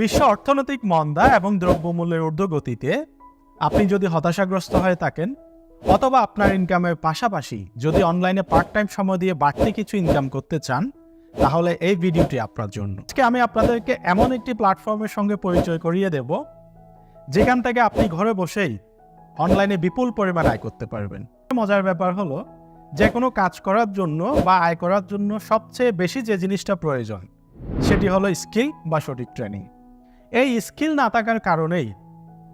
বিশ্ব অর্থনৈতিক মন্দা এবং দ্রব্যমূল্যের ঊর্ধ্বগতিতে আপনি যদি হতাশাগ্রস্ত হয়ে থাকেন অথবা আপনার ইনকামের পাশাপাশি যদি অনলাইনে পার্ট টাইম সময় দিয়ে বাড়তি কিছু ইনকাম করতে চান, তাহলে এই ভিডিওটি আপনার জন্য। আজকে আমি আপনাদেরকে এমন একটি প্ল্যাটফর্মের সঙ্গে পরিচয় করিয়ে দেব, যেখান থেকে আপনি ঘরে বসেই অনলাইনে বিপুল পরিমাণ আয় করতে পারবেন। মজার ব্যাপার হলো যে কোনো কাজ করার জন্য বা আয় করার জন্য সবচেয়ে বেশি যে জিনিসটা প্রয়োজন, সেটি হলো স্কিল বা সঠিক ট্রেনিং এই স্কিল না থাকার কারণেই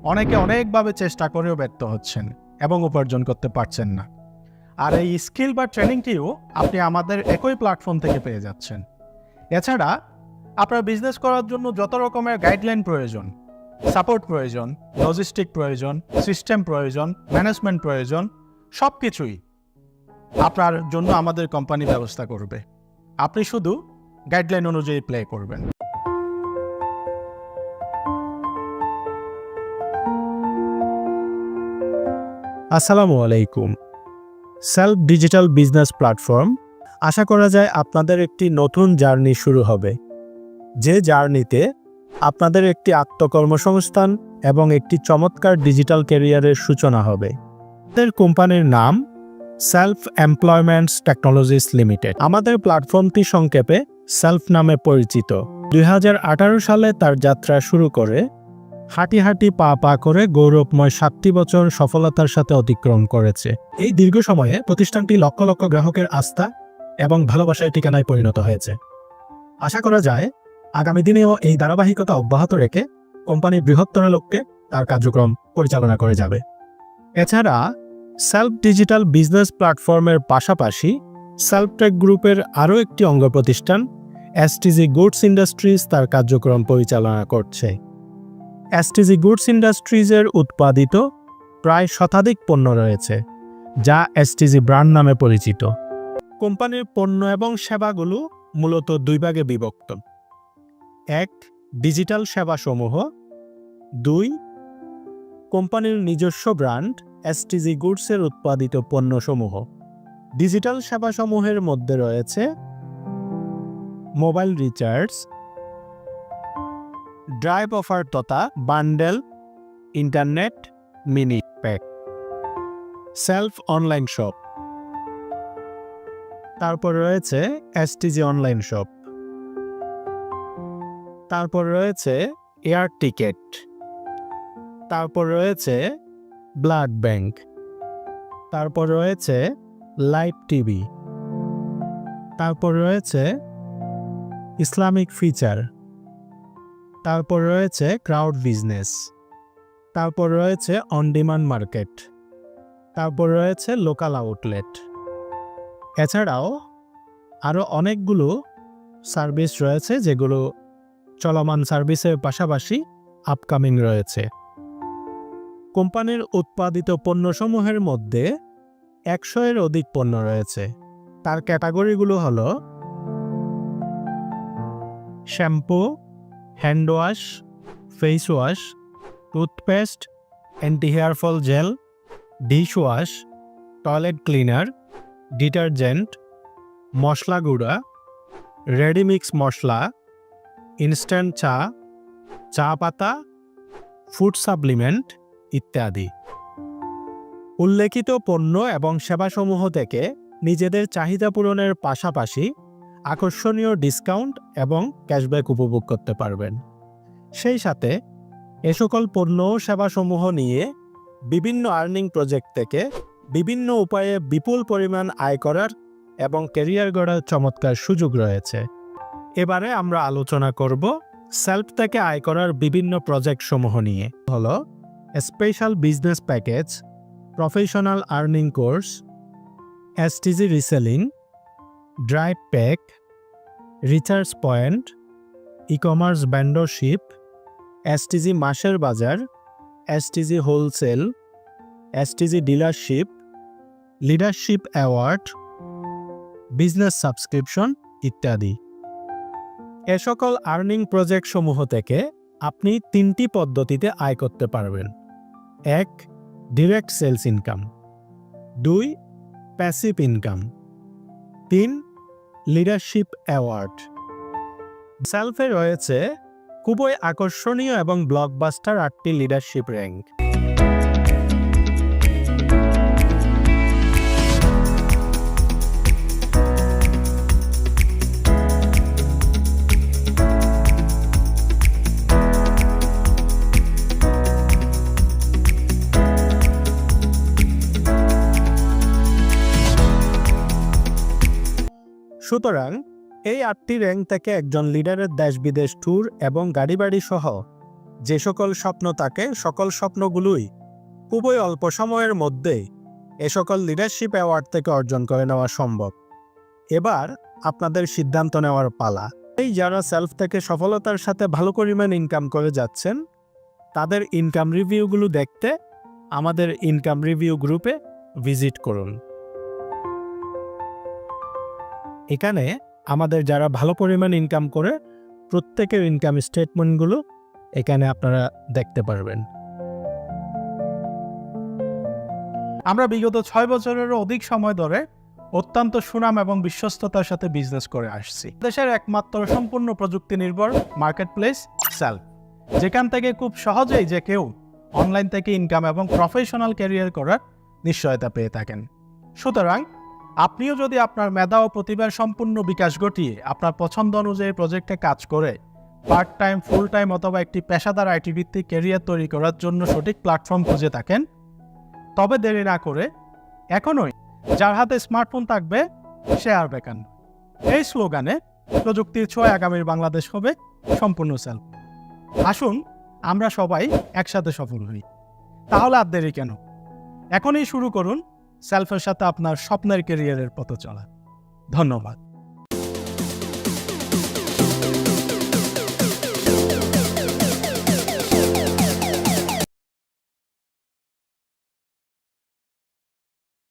অনেকে অনেকভাবে চেষ্টা করেও ব্যর্থ হচ্ছেন এবং উপার্জন করতে পারছেন না। আর এই স্কিল বা ট্রেনিংটিও আপনি আমাদের একই প্ল্যাটফর্ম থেকে পেয়ে যাচ্ছেন। এছাড়া আপনার বিজনেস করার জন্য যত রকমের গাইডলাইন প্রয়োজন, সাপোর্ট প্রয়োজন, লজিস্টিক প্রয়োজন, সিস্টেম প্রয়োজন, ম্যানেজমেন্ট প্রয়োজন সব কিছুই আপনার জন্য আমাদের কোম্পানি ব্যবস্থা করবে। আপনি শুধু গাইডলাইন অনুযায়ী প্লে করবেন। আসসালামু আলাইকুম। সেলফ ডিজিটাল বিজনেস প্ল্যাটফর্ম আশা করা যায় আপনাদের একটি নতুন জার্নি শুরু হবে। যে জার্নিতে আপনাদের একটি আত্মকর্মসংস্থান এবং একটি চমৎকার ডিজিটাল ক্যারিয়ারের সূচনা হবে। আমাদের কোম্পানির নাম সেলফ এমপ্লয়মেন্টস টেকনোলজিস লিমিটেড আমাদের প্ল্যাটফর্মটি সংক্ষেপে সেলফ নামে পরিচিত। দুই হাজার আঠারো সালে তার যাত্রা শুরু করে হাঁটি হাঁটি পা পা করে গৌরবময় সাতটি বছর সফলতার সাথে অতিক্রম করেছে। এই দীর্ঘ সময়ে প্রতিষ্ঠানটি লক্ষ লক্ষ গ্রাহকের আস্থা এবং ভালোবাসার ঠিকানায় পরিণত হয়েছে। আশা করা যায়, আগামী দিনেও এই ধারাবাহিকতা অব্যাহত রেখে কোম্পানির বৃহত্তর লক্ষ্যে তার কার্যক্রম পরিচালনা করে যাবে। এছাড়া, সেলফ ডিজিটাল বিজনেস প্ল্যাটফর্মের পাশাপাশি সেলফটেক গ্রুপের আরও একটি অঙ্গ প্রতিষ্ঠান এসটিজি গুডস ইন্ডাস্ট্রিজ তার কার্যক্রম পরিচালনা করছে। এসটিজি গুডস ইন্ডাস্ট্রিজের উৎপাদিত প্রায় শতাধিক পণ্য রয়েছে, যা এসটিজি ব্র্যান্ড নামে পরিচিত। কোম্পানির পণ্য এবং সেবাগুলো মূলত দুই ভাগে বিভক্ত। এক, ডিজিটাল সেবাসমূহ। দুই, কোম্পানির নিজস্ব ব্র্যান্ড এসটিজি গুডসের উৎপাদিত পণ্যসমূহ। ডিজিটাল সেবাসমূহের মধ্যে রয়েছে মোবাইল রিচার্জ ড্রাইভ অফার তথা bundle internet mini pack self online shop তারপর রয়েছে এসটিজি অনলাইন শপ তারপর রয়েছে এয়ার টিকেট তারপর রয়েছে ব্লাড ব্যাংক তারপর রয়েছে লাইভ টিভি তারপর রয়েছে ইসলামিক ফিচার তারপর রয়েছে ক্রাউড বিজনেস, তারপর রয়েছে অন ডিমান্ড মার্কেট, তারপর রয়েছে লোকাল আউটলেট। এছাড়াও আরও অনেকগুলো সার্ভিস রয়েছে যেগুলো চলমান সার্ভিসের পাশাপাশি আপকামিং রয়েছে। কোম্পানির উৎপাদিত পণ্যসমূহের মধ্যে একশো এর অধিক পণ্য রয়েছে। তার ক্যাটাগরিগুলো হলো shampoo hand wash face wash toothpaste anti hair fall gel dish wash toilet cleaner detergent মশলা গুঁড়া রেডিমিক্স মশলা ইনস্ট্যান্ট চা চা পাতা ফুড সাপ্লিমেন্ট ইত্যাদি। উল্লেখিত পণ্য এবং সেবাসমূহ থেকে নিজেদের চাহিদা পূরণের পাশাপাশি আকর্ষণীয় ডিসকাউন্ট এবং ক্যাশব্যাক উপভোগ করতে পারবেন। সেই সাথে এ সকল পণ্য সেবাসমূহ নিয়ে বিভিন্ন আর্নিং প্রজেক্ট থেকে বিভিন্ন উপায়ে বিপুল পরিমাণ আয় করার এবং ক্যারিয়ার গড়ার চমৎকার সুযোগ রয়েছে। এবারে আমরা আলোচনা করব সেলফ থেকে আয় করার বিভিন্ন প্রজেক্ট সমূহ নিয়ে। হলো special business package professional earning course STG reselling drive pack recharge point e commerce brandership STG মাসের বাজার STG wholesale STG dealership, leadership award, business subscription ইত্যাদি। এ সকল আর্নিং প্রজেক্ট সমূহ থেকে আপনি তিনটি পদ্ধতিতে আয় করতে পারবেন। এক, ডিরেক্ট সেলস ইনকাম। দুই, প্যাসিভ ইনকাম। তিন লিডারশিপ অ্যাওয়ার্ড সেলফে রয়েছে খুবই আকর্ষণীয় এবং ব্লকবাস্টার আটটি লিডারশিপ র্যাঙ্ক সুতরাং এই আটটি র্যাঙ্ক থেকে একজন লিডারের দেশ বিদেশ ট্যুর এবং গাড়ি বাড়ি সহ যে সকল স্বপ্ন থাকে সকল স্বপ্নগুলোই খুবই অল্প সময়ের মধ্যে এ সকল লিডারশিপ অ্যাওয়ার্ড থেকে অর্জন করে নেওয়া সম্ভব। এবার আপনাদের সিদ্ধান্ত নেওয়ার পালা। এই যারা সেলফ থেকে সফলতার সাথে ভালো পরিমাণ ইনকাম করে যাচ্ছেন, তাদের ইনকাম রিভিউগুলো দেখতে আমাদের ইনকাম রিভিউ গ্রুপে ভিজিট করুন। এখানে আমাদের যারা ভালো পরিমাণ ইনকাম করে, প্রত্যেকের ইনকাম স্টেটমেন্টগুলো এখানে আপনারা দেখতে পারবেন। আমরা বিগত ছয় বছরেরও অধিক সময় ধরে অত্যন্ত সুনাম এবং বিশ্বস্ততার সাথে বিজনেস করে আসছি। দেশের একমাত্র সম্পূর্ণ প্রযুক্তি নির্ভর মার্কেট প্লেস সেলফ যেখান থেকে খুব সহজেই যে কেউ অনলাইন থেকে ইনকাম এবং প্রফেশনাল ক্যারিয়ার করার নিশ্চয়তা পেয়ে থাকেন। সুতরাং আপনিও যদি আপনার মেধা ও প্রতিভার সম্পূর্ণ বিকাশ ঘটিয়ে আপনার পছন্দ অনুযায়ী প্রজেক্টে কাজ করে পার্ট টাইম ফুল টাইম অথবা একটি পেশাদার আইটি ভিত্তিক ক্যারিয়ার তৈরি করার জন্য সঠিক প্ল্যাটফর্ম খুঁজে থাকেন, তবে দেরি না করে এখনই যার হাতে স্মার্টফোন থাকবে, সে আর বেকার নয়। এই স্লোগানে প্রযুক্তির ছোঁয়া আগামীর বাংলাদেশ হবে সম্পূর্ণ সেলফ আসুন, আমরা সবাই একসাথে সফল হই। তাহলে আর দেরি কেন? এখনই শুরু করুন সেলফের সাথে আপনার স্বপ্নের কেরিয়ারের পথ চলা। ধন্যবাদ।